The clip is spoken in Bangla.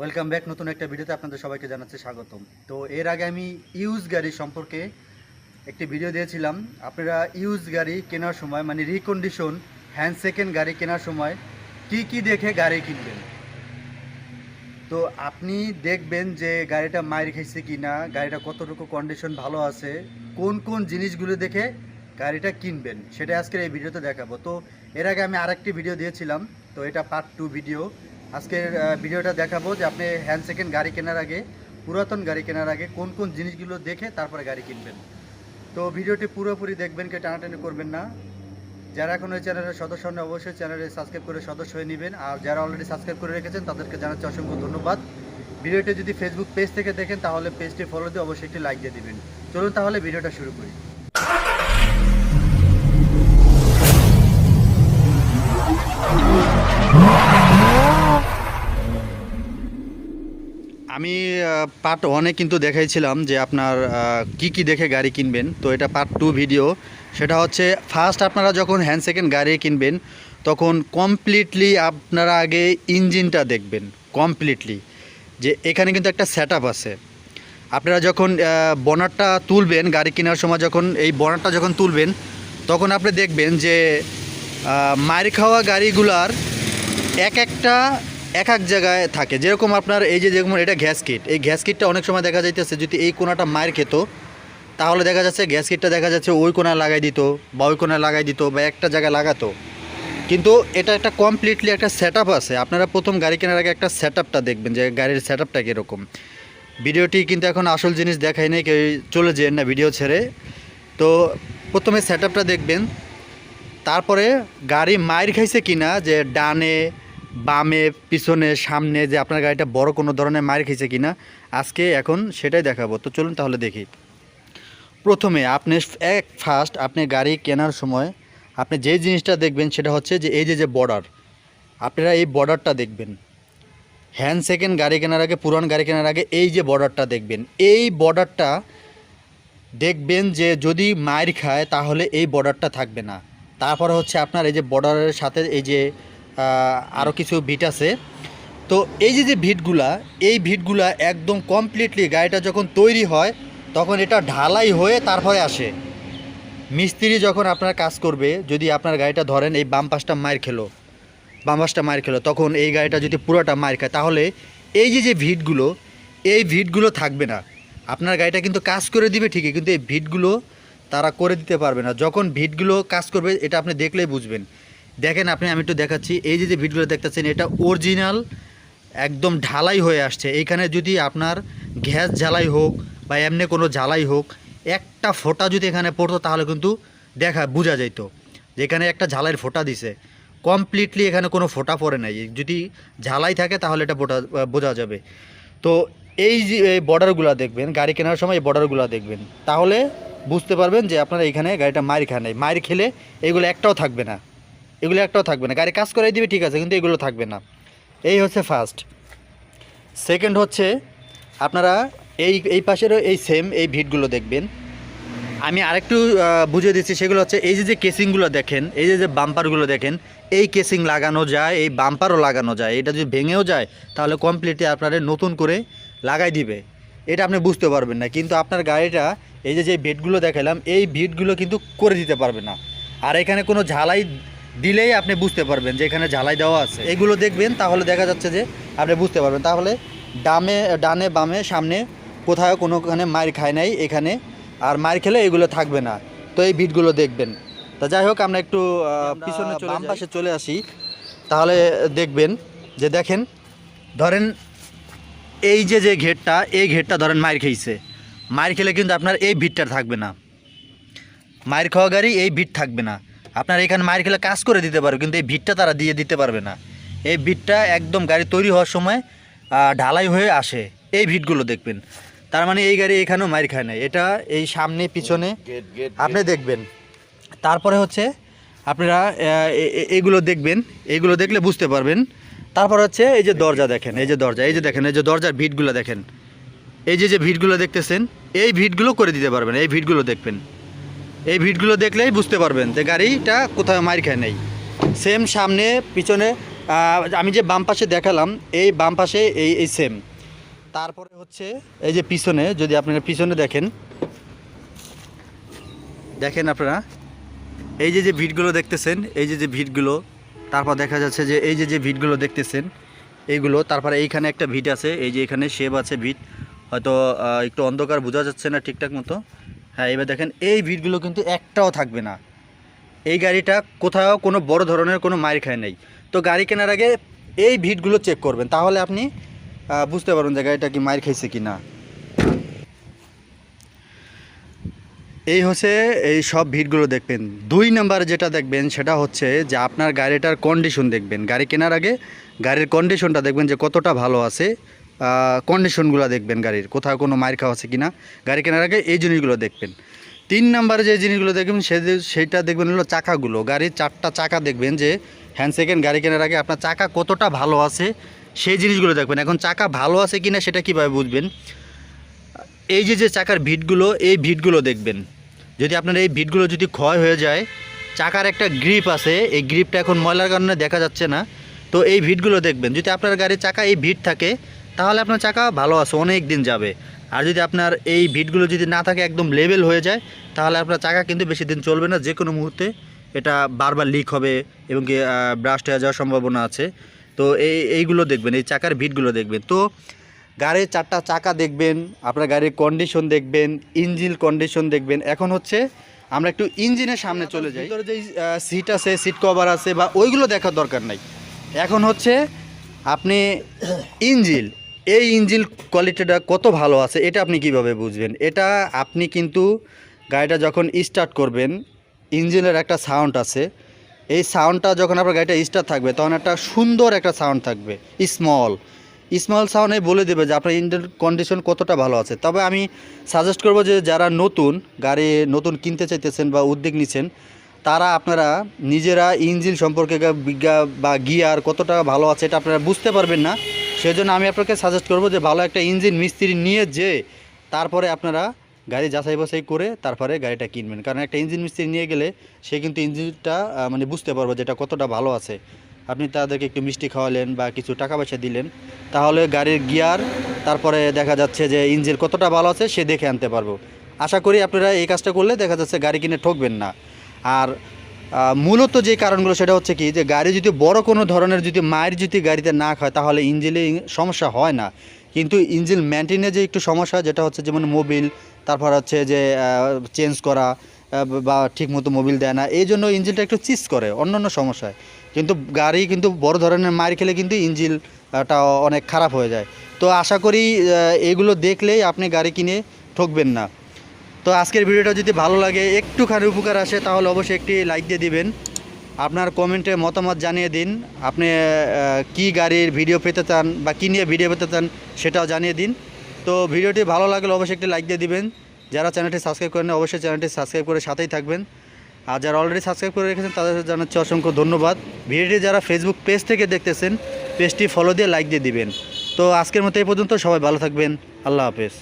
ওয়েলকাম ব্যাক নতুন একটা ভিডিওতে আপনাদের সবাইকে জানাচ্ছি স্বাগতম। তো এর আগে আমি ইউজ গাড়ি সম্পর্কে একটি ভিডিও দিয়েছিলাম। আপনারা ইউজ গাড়ি কেনার সময় মানে রিকন্ডিশন হ্যান্ড সেকেন্ড গাড়ি কেনার সময় কি কি দেখে গাড়ি কিনবেন? তো আপনি দেখবেন যে গাড়িটা মায়ের খাইছে কি না গাড়িটা কতটুকু কন্ডিশন ভালো আছে, কোন কোন জিনিসগুলো দেখে গাড়িটা কিনবেন, সেটা আজকের এই ভিডিওতে দেখাবো। তো এর আগে আমি আরেকটি ভিডিও দিয়েছিলাম, তো এটা পার্ট টু ভিডিও আজকের ভিডিওটা দেখাবো যে আপনি হ্যান্ড সেকেন্ড গাড়ি কেনার আগে, পুরাতন গাড়ি কেনার আগে কোন কোন জিনিসগুলো দেখে তারপরে গাড়ি কিনবেন। তো ভিডিওটি পুরোপুরি দেখবেন কে টানাটানি করবেন না। যারা এখন ওই চ্যানেলের সদস্য হন অবশ্যই চ্যানেলে সাবস্ক্রাইব করে সদস্য হয়ে নেবেন। আর যারা অলরেডি সাবস্ক্রাইব করে রেখেছেন, তাদেরকে জানাচ্ছি অসংখ্য ধন্যবাদ। ভিডিওটি যদি ফেসবুক পেজ থেকে দেখেন, তাহলে পেজটি ফলো দিয়ে অবশ্যই একটি লাইক দিয়ে দিবেন। চলুন তাহলে ভিডিওটা শুরু করি। আমি পার্ট ওয়ানে কিন্তু দেখাইছিলাম যে আপনার কি কি দেখে গাড়ি কিনবেন। তো এটা পার্ট টু ভিডিও সেটা হচ্ছে ফার্স্ট আপনারা যখন হ্যান্ড সেকেন্ড গাড়ি কিনবেন, তখন কমপ্লিটলি আপনারা আগে ইঞ্জিনটা দেখবেন কমপ্লিটলি যে এখানে কিন্তু একটা সেট আছে। আপনারা যখন বনারটা তুলবেন, গাড়ি কেনার সময় যখন এই বনারটা যখন তুলবেন, তখন আপনি দেখবেন যে মার খাওয়া গাড়িগুলার এক একটা এক এক জায়গায় থাকে। যেরকম আপনার এই যে যেরকম এটা গ্যাস কিট। এই গ্যাস কিটটা অনেক সময় দেখা যাইতেছে, যদি এই কোনাটা মায়ের খেত, তাহলে দেখা যাচ্ছে গ্যাস কিটটা দেখা যাচ্ছে ওই কোনায় লাগাই দিত বা ওই কোনায় লাগাই দিত বা একটা জায়গায় লাগাতো। কিন্তু এটা একটা কমপ্লিটলি একটা সেট আছে। আপনারা প্রথম গাড়ি কেনার আগে একটা সেট দেখবেন যে গাড়ির সেট আপটা কীরকম। ভিডিওটি কিন্তু এখন আসল জিনিস দেখাই নেই, কেউ চলে যেন না ভিডিও ছেড়ে। তো প্রথমে সেট দেখবেন। তারপরে গাড়ি মায়ের খাইছে কিনা, যে ডানে বামে, পিছনে, সামনে যে আপনার গাড়িটা বড় কোনো ধরনের মায়ের খাইছে কিনা, আজকে এখন সেটাই দেখাবো। তো চলুন তাহলে দেখি। প্রথমে আপনি এক ফার্স্ট আপনি গাড়ি কেনার সময় আপনি যে জিনিসটা দেখবেন সেটা হচ্ছে যে এই যে যে বর্ডার আপনারা এই বর্ডারটা দেখবেন। হ্যান্ড সেকেন্ড গাড়ি কেনার আগে, পুরান গাড়ি কেনার আগে এই যে বর্ডারটা দেখবেন। এই বর্ডারটা দেখবেন যে যদি মায়ের খায় তাহলে এই বর্ডারটা থাকবে না। তারপর হচ্ছে আপনার এই যে বর্ডারের সাথে এই যে আরও কিছু ভিট আছে। তো এই যে যে ভিটগুলা, এই ভিটগুলা একদম কমপ্লিটলি গাড়িটা যখন তৈরি হয়, তখন এটা ঢালাই হয়ে তারপরে আসে। মিস্ত্রি যখন আপনার কাজ করবে, যদি আপনার গাড়িটা ধরেন এই বাম পাশটা মায়ের খেলো, বাম পাশটা মায়ের খেলো, তখন এই গাড়িটা যদি পুরোটা মায়ের খায়, তাহলে এই যে যে ভিটগুলো, এই ভিটগুলো থাকবে না। আপনার গাড়িটা কিন্তু কাজ করে দিবে ঠিকই, কিন্তু এই ভিটগুলো তারা করে দিতে পারবে না। যখন ভিটগুলো কাজ করবে, এটা আপনি দেখলেই বুঝবেন। দেখেন আপনি, আমি একটু দেখাচ্ছি। এই যে যে ভিটগুলো দেখতেছেন, এটা অরিজিনাল, একদম ঢালাই হয়ে আসছে। এইখানে যদি আপনার গ্যাস জ্বালাই হোক বা এমনি কোনো জ্বালাই হোক, একটা ফোঁটা যদি এখানে পড়তো, তাহলে কিন্তু দেখা, বোঝা যেত যে এখানে একটা ঝালাইয়ের ফোঁটা দিছে। কমপ্লিটলি এখানে কোনো ফোঁটা পড়ে নাই। যদি ঝালাই থাকে, তাহলে এটা বোঝা বোঝা যাবে। তো এই যে বর্ডারগুলো দেখবেন, গাড়ি কেনার সময় এই বর্ডারগুলো দেখবেন। তাহলে বুঝতে পারবেন যে আপনারা এখানে গাড়িটা মায়ের খায় নাই। মায়ের খেলে এগুলো একটাও থাকবে না। এগুলো একটাও থাকবে না। গাড়ি কাজ করাই দিবে, ঠিক আছে, কিন্তু এগুলো থাকবে না। এই হচ্ছে ফার্স্ট সেকেন্ড হচ্ছে, আপনারা এই এই পাশেরও এই সেম এই ভিটগুলো দেখবেন। আমি আরেকটু বুঝিয়ে দিচ্ছি, সেগুলো হচ্ছে এই যে যে কেসিংগুলো দেখেন, এই যে যে বাম্পারগুলো দেখেন, এই কেসিং লাগানো যায়, এই বাম্পারও লাগানো যায়। এটা যদি ভেঙেও যায়, তাহলে কমপ্লিটলি আপনারা নতুন করে লাগাই দিবে। এটা আপনি বুঝতে পারবেন না, কিন্তু আপনার গাড়িটা, এই যে যে ভিটগুলো দেখালাম, এই ভিটগুলো কিন্তু করে দিতে পারবে না। আর এখানে কোনো ঝালাই দিলেই আপনি বুঝতে পারবেন যে এখানে ঝালাই দেওয়া আছে। এগুলো দেখবেন তাহলে দেখা যাচ্ছে যে আপনি বুঝতে পারবেন। তাহলে ডামে ডানে বামে সামনে কোথাও কোনোখানে মার খায় নাই এখানে আর মার খেলে এগুলো থাকবে না। তো এই ভিটগুলো দেখবেন। তা যাই হোক আমরা একটু পিছনে বাম পাশে চলে আসি। তাহলে দেখবেন যে দেখেন ধরেন এই যে যে ঘেরটা এই ঘেরটা ধরেন মায়ের খেয়েছে। মায়ের খেলে কিন্তু আপনার এই ভিটটা থাকবে না। মায়ের খাওয়া গাড়ি এই ভিট থাকবে না। আপনার এখানে মায়ের খেলে কাজ করে দিতে পারবে কিন্তু এই ভিটটা তারা দিয়ে দিতে পারবে না। এই ভিটটা একদম গাড়ি তৈরি হওয়ার সময় ঢালাই হয়ে আসে। এই ভিটগুলো দেখবেন। তার মানে এই গাড়ি এখানেও মায়ের খায় না এটা এই সামনে পিছনে আপনি দেখবেন। তারপরে হচ্ছে আপনারা এগুলো দেখবেন। এগুলো দেখলে বুঝতে পারবেন। তারপর হচ্ছে এই যে দরজা দেখেন এই যে দরজা এই যে দেখেন এই যে দরজার ভিটগুলো দেখেন। এই যে যে ভিটগুলো দেখতেছেন এই ভিটগুলো করে দিতে পারবেন এই ভিটগুলো দেখবেন। এই ভিটগুলো দেখলেই বুঝতে পারবেন যে গাড়িটা কোথাও মার খায় নেই। সেম সামনে, পিছনে আমি যে বাম পাশে দেখালাম, এই বাম পাশে এই এই সেম তারপরে হচ্ছে এই যে পিছনে, যদি আপনারা পিছনে দেখেন দেখেন আপনারা, এই যে যে ভিটগুলো দেখতেছেন, এই যে যে ভিটগুলো তারপর দেখা যাচ্ছে যে এই যে যে ভিটগুলো দেখতেছেন, এইগুলো, তারপরে এইখানে একটা ভিট আছে, এই যে এখানে শেপ আছে ভিট হয়তো একটু অন্ধকার বোঝা যাচ্ছে না ঠিকঠাক মতো হ্যাঁ এবার দেখেন, এই ভিটগুলো কিন্তু একটাও থাকবে না। এই গাড়িটা কোথাও কোনো বড় ধরনের কোনো মার খায় নাই। তো গাড়ি কেনার আগে এই ভিটগুলো চেক করবেন। তাহলে আপনি বুঝতে পারবেন যে গাড়িটা কি মাইর খাইছে কি না এই হচ্ছে, এই সব ভিড়গুলো দেখবেন। দুই নাম্বার যেটা দেখবেন, সেটা হচ্ছে যে আপনার গাড়িটার কন্ডিশন দেখবেন। গাড়ি কেনার আগে গাড়ির কন্ডিশনটা দেখবেন যে কতটা ভালো আছে। কন্ডিশনগুলো দেখবেন গাড়ির, কোথাও কোনো মার খাওয়া আছে কিনা, গাড়ি কেনার আগে এই জিনিসগুলো দেখবেন। তিন নাম্বারে যে জিনিসগুলো দেখবেন, সে সেইটা দেখবেন হলো চাকাগুলো। গাড়ির চারটা চাকা দেখবেন যে হ্যান্ড সেকেন্ড গাড়ি কেনার আগে আপনার চাকা কতটা ভালো আছে, সেই জিনিসগুলো দেখবেন। এখন চাকা ভালো আছে কিনা সেটা কীভাবে বুঝবেন? এই যে যে চাকার ভিটগুলো, এই ভিটগুলো দেখবেন। যদি আপনার এই ভিটগুলো যদি ক্ষয় হয়ে যায়, চাকার একটা গ্রিপ আছে, এই গ্রিপটা এখন ময়লার কারণে দেখা যাচ্ছে না। তো এই ভিটগুলো দেখবেন। যদি আপনার গাড়ির চাকা এই ভিট থাকে তাহলে আপনার চাকা ভালো আছে অনেক দিন যাবে। আর যদি আপনার এই ভিটগুলো যদি না থাকে একদম লেভেল হয়ে যায় তাহলে আপনার চাকা কিন্তু বেশি দিন চলবে না। যে কোনো মুহূর্তে এটা বারবার লিক হবে এবং কি ব্রাস্ট হয়ে যাওয়ার সম্ভাবনা আছে। তো এই এইগুলো দেখবেন এই চাকার ভিটগুলো দেখবেন। তো গাড়ির চারটা চাকা দেখবেন আপনার গাড়ির কন্ডিশন দেখবেন ইঞ্জিন কন্ডিশন দেখবেন। এখন হচ্ছে আমরা একটু ইঞ্জিনের সামনে চলে যাই। ভিতরে যে সিট আছে সিট কভার আছে বা ওইগুলো দেখার দরকার নাই। এখন হচ্ছে আপনি ইঞ্জিল এই ইঞ্জিল কোয়ালিটিটা কত ভালো আছে এটা আপনি কীভাবে বুঝবেন? এটা আপনি কিন্তু গাড়িটা যখন স্টার্ট করবেন, ইঞ্জিনের একটা সাউন্ড আছে। এই সাউন্ডটা যখন আপনার গাড়িটা স্টার্ট থাকবে, তখন একটা সুন্দর একটা সাউন্ড থাকবে স্মল স্মল সাউন্ডে বলে দেবে যে আপনার ইঞ্জিন কন্ডিশন কতটা ভালো আছে। তবে আমি সাজেস্ট করব যে যারা নতুন, গাড়ি নতুন কিনতে চাইতেছেন বা উদ্যোগ নিচ্ছেন তারা আপনারা নিজেরা ইঞ্জিন সম্পর্কে বা গিয়ার কতটা ভালো আছে এটা আপনারা বুঝতে পারবেন না। সেজন্য আমি আপনাকে সাজেস্ট করব যে ভালো একটা ইঞ্জিন মিস্ত্রি নিয়ে যে তারপরে আপনারা গাড়ি যাচাই বাছাই করে তারপরে গাড়িটা কিনবেন। কারণ একটা ইঞ্জিন মিস্ত্রি নিয়ে গেলে সে কিন্তু ইঞ্জিনটা মানে বুঝতে পারবে যে এটা কতটা ভালো আছে। আপনি তাদেরকে একটু মিষ্টি খাওয়ালেন বা কিছু টাকা পয়সা দিলেন, তাহলে গাড়ির গিয়ার তারপরে দেখা যাচ্ছে যে ইঞ্জিন কতটা ভালো আছে সে দেখে আনতে পারব। আশা করি আপনারা এই কাজটা করলে দেখা যাচ্ছে গাড়ি কিনে ঠকবেন না। আর মূলত যে কারণগুলো সেটা হচ্ছে কি যে গাড়ি যদি বড় কোনো ধরনের যদি মায়ের যদি গাড়িতে না খায়, তাহলে ইঞ্জিনে সমস্যা হয় না। কিন্তু ইঞ্জিন মেনটেনে যে একটু সমস্যা, যেটা হচ্ছে যেমন মোবিল তারপর হচ্ছে যে চেঞ্জ করা বা ঠিকমতো মোবিল দেয় না, এই জন্য ইঞ্জিনটা একটু চিজ করে অন্য অন্য সমস্যায়। কিন্তু গাড়ি কিন্তু বড় ধরনের মার খেলে কিন্তু ইঞ্জিনটা অনেক খারাপ হয়ে যায়। তো আশা করি এগুলো দেখলেই আপনি গাড়ি কিনে ঠকবেন না। তো আজকের ভিডিওটা যদি ভালো লাগে, একটুখানি উপকার আসে, তাহলে অবশ্যই একটি লাইক দিয়ে দিবেন। আপনার কমেন্টে মতামত জানিয়ে দিন। আপনি কি গাড়ির ভিডিও পেতে চান বা কী নিয়ে ভিডিও পেতে চান সেটাও জানিয়ে দিন। তো ভিডিওটি ভালো লাগলে অবশ্যই একটি লাইক দিয়ে দিবেন। যারা চ্যানেলটি সাবস্ক্রাইব করেন অবশ্যই চ্যানেলটি সাবস্ক্রাইব করে সাথেই থাকবেন। আর যারা অলরেডি সাবস্ক্রাইব করে রেখেছেন, তাদের জানাচ্ছি অসংখ্য ধন্যবাদ। ভিডিওটি যারা ফেসবুক পেজ থেকে দেখতেছেন পেজটি ফলো দিয়ে লাইক দিয়ে দিবেন। তো আজকের মতো এই পর্যন্ত, সবাই ভালো থাকবেন। আল্লাহ হাফেজ।